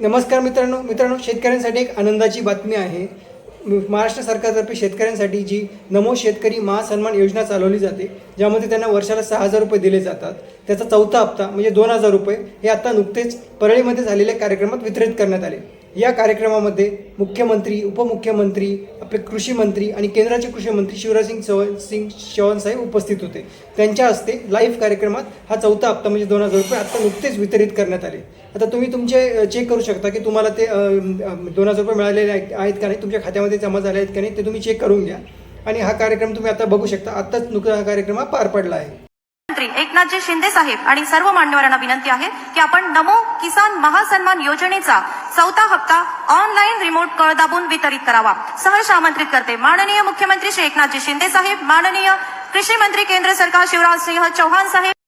नमस्कार मित्रांनो मित्रांनो शेतकऱ्यांसाठी एक आनंदाची बातमी आहे. महाराष्ट्र सरकारतर्फे शेतकऱ्यांसाठी जी नमो शेतकरी महासन्मान योजना चालवली जाते ज्यामध्ये त्यांना वर्षाला सहा हजार रुपये दिले जातात. त्याचा चौथा हप्ता म्हणजे दोन हजार रुपये हे आता नुकतेच परळीमध्ये झालेल्या कार्यक्रमात वितरित करण्यात आले. या कार्यक्रमामध्ये मुख्यमंत्री उपमुख्यमंत्री आपले कृषी मंत्री आणि केंद्राचे कृषी मंत्री शिवराजसिंग चौहान सिंग चौहान साहेब उपस्थित होते. त्यांच्या हस्ते लाईव्ह कार्यक्रमात हा चौथा हप्ता म्हणजे दोन हजार रुपये आत्ता नुकतेच वितरित करण्यात आले. आता तुम्ही तुमचे चेक करू शकता की तुम्हाला ते दोन हजार रुपये मिळालेले आहेत का नाही तुमच्या खात्यामध्ये जमा झाले आहेत का नाही ते तुम्ही चेक करून घ्या. आणि हा कार्यक्रम तुम्ही आता बघू शकता आत्ताच नुकता हा कार्यक्रम हा पार पडला आहे. एकनाथजी शिंदे साहेब आणि सर्व मान्यवरांना विनंती आहे की आपण नमो किसान महासन्मान योजनेचा चौथा हप्ता ऑनलाईन रिमोट कळ दाबून वितरित करावा. सहर्ष आमंत्रित करते. माननीय मुख्यमंत्री श्री एकनाथजी शिंदे साहेब माननीय कृषी मंत्री केंद्र सरकार शिवराज सिंह चौहान साहेब